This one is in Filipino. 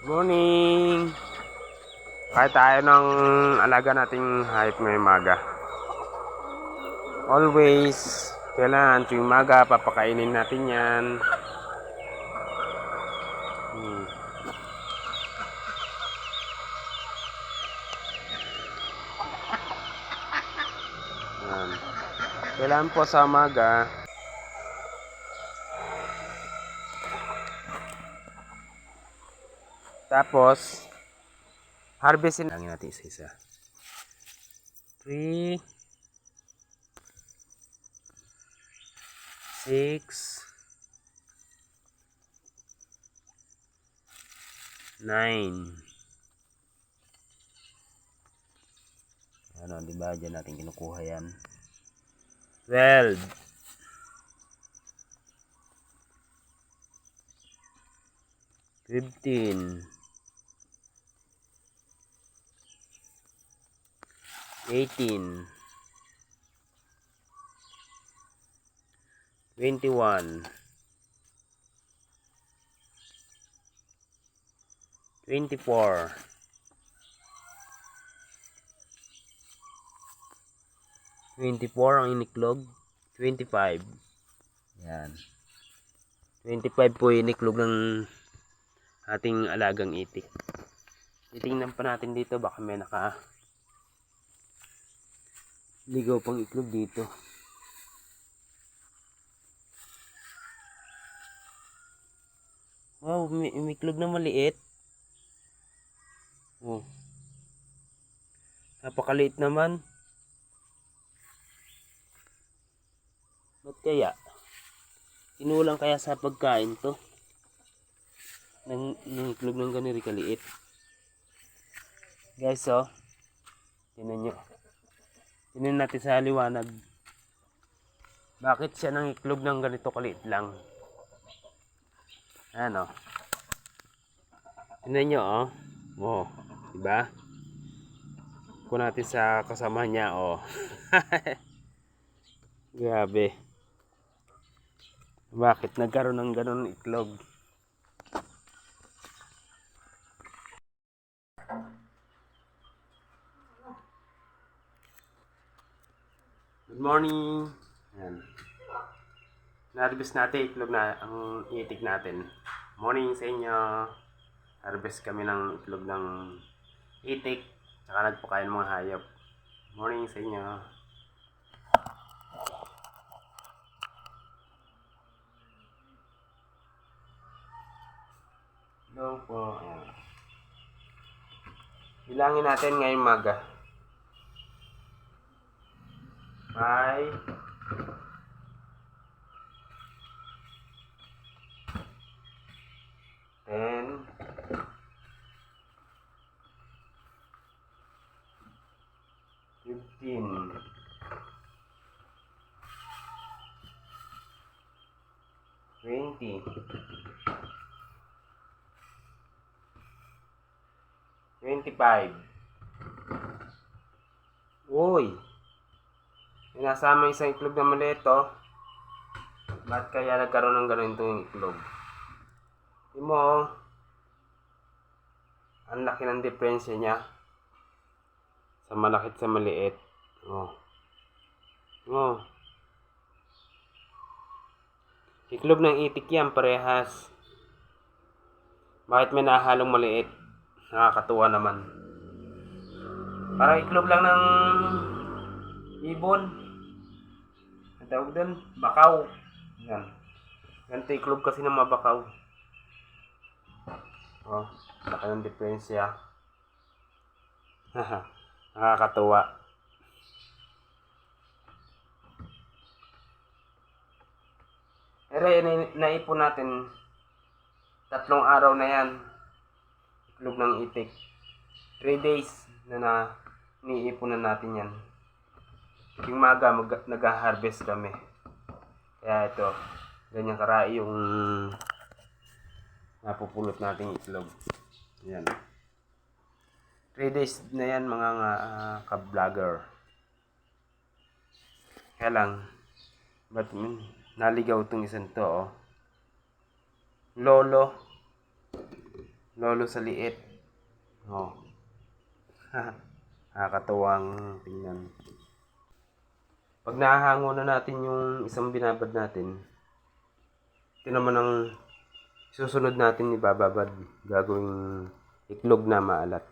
Morning! Kahit tayo ng alaga nating hayop ngayong maga. Always, kailangan tuwing maga, papakainin natin yan. Hmm. Yan. Kailangan po sa maga, Tapos, harvestin lang natin isa-isa. 3 6 9 Ano, di ba? Diyan natin kinukuha yan. 12 15 eighteen, twenty-one, twenty-four, twenty-four ang iniklog, twenty-five, yan, twenty-five po yung iniklog ng ating alagang itik. Titingnan pa natin dito baka may naka ligaw pang itlog dito. Wow, may na maliit. Oh. Napakaliit naman. Ba't kaya? Kinulang kaya sa pagkain to? Nang, nang iklog ng ganiri kaliit. Guys, oh. Tinan nyo. Tingnan natin sa liwanag. Bakit siya nang iklog ng ganito kaliit lang? Ano? Tingnan nyo, oh. Oh, diba? Kung natin sa kasama niya, oh. Grabe. Bakit nagkaroon ng ganun iklog? Good morning. Yan. Na-harvest natin itlog na ang itik natin. Morning sa inyo. Harvest kami ng itlog ng itik. Saka nagpakain mga hayop. Morning sa inyo. Hello po. Ayan. Bilangin natin ngayong maga. Five. Ten. Fifteen. Twenty. Twenty-five. Uy! May nasama isang itlog na maliit, oh. Ba't kaya nagkaroon ng ganito yung itlog? Di mo, oh. Ang laki ng diferensya niya. Sa malaki at sa maliit. Oh. Oh. Iklog ng itik yan, parehas. Bakit may nahalong maliit? Nakakatuwa naman. Parang iklog lang ng ibon. Tawag doon, bakaw. Yan. Ganito iklog kasi ng mga bakaw. Oh, laki ng diferensya. Haha, Nakakatuwa. Yun, naipon natin tatlong araw na yan. Iklog ng itik. 3 days na na niipunan natin yan. Yung maga mag, nag-harvest kami. Kaya ito, ganyan karai yung napupulot nating itlog. Yan. 3 days na yan mga uh, ka-vlogger. Kaya lang, ba't mm, naligaw tong isang to, oh. Lolo. Lolo sa liit. Oh. Nakakatuwang tingnan. Pag nahahango na natin yung isang binabad natin, ito naman ang susunod natin ibababad. Gagawing itlog na maalat.